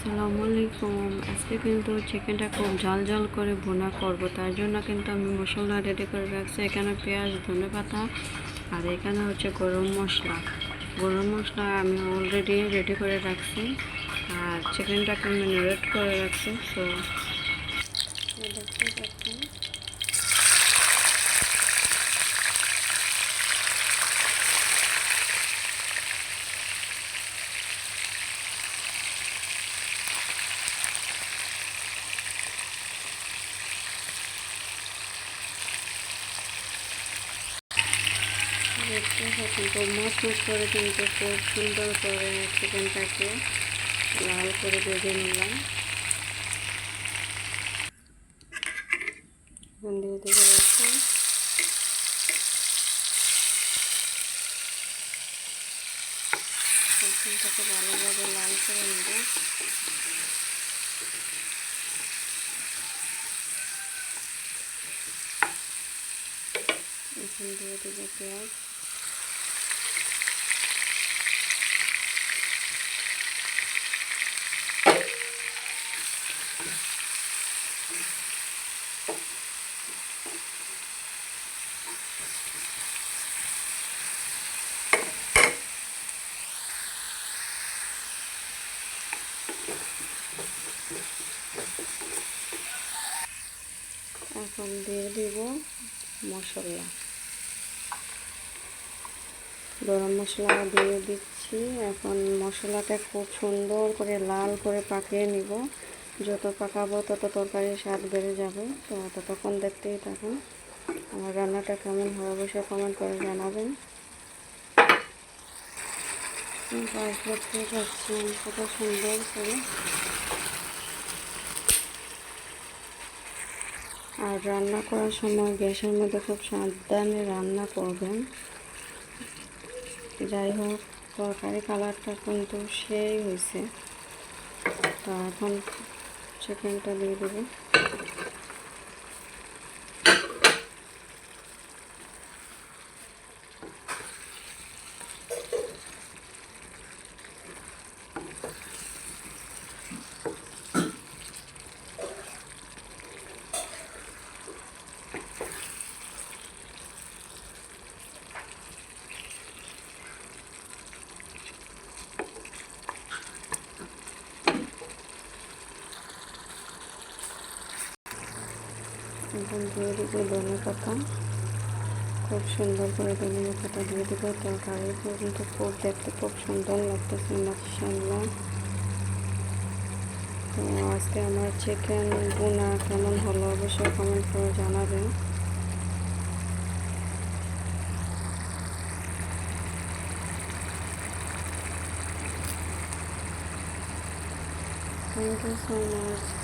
আসসালামু আলাইকুম। আজকে কিন্তু চিকেনটা খুব ঝাল ঝাল করে ভোনা করব, তার জন্য কিন্তু আমি মশলা রেডি করে রাখছি। এখানে পেঁয়াজ, ধনে পাতা আর এখানে হচ্ছে গরম মশলা। গরম মশলা আমি অলরেডি রেডি করে রাখছি। আর চিকেনটাকে আমি রেড করে রাখছি তো দেখতে পাচ্ছেন দেখতে পাচ্ছেন তো মাছ মাছ করে কিন্তু খুব সুন্দর করে চিকেনটাকে লাল করে ভেজে নিলাম। ভালোভাবে লাল করে নেব। দিয়ে দেবো পেঁয়াজ। এখন দিয়ে দিব মশলা। গরম মশলা দিয়ে দিচ্ছি। এখন মশলাটা খুব সুন্দর করে লাল করে পাকিয়ে নিব। যত পাকাবো তত তরকারির স্বাদ বেড়ে যাবে। তো ততক্ষণ দেখতেই থাকুন। আমার রান্নাটা কেমন হয় অবশ্যই কমেন্ট করে জানাবেন। কত সুন্দর করে আর রান্না করার সময় গ্যাসের মধ্যে খুব সাবধানে রান্না করবেন। যাই হোক, তরকারি কালারটা কিন্তু সেই হয়েছে। তো এখন চিকেনটা দিয়ে দেবো। দিয়ে দিব ধনে পাতা খুব সুন্দর করে ধনে পাতা দিয়ে দিব তরকারি কিন্তু খুব দেখতে খুব সুন্দর লাগতেছে মাসাল্লাহ তো আজকে আমার চিকেন বোনা কেমন হলো অবশ্যই কমেন্ট করে জানাবেন। Thank you so much.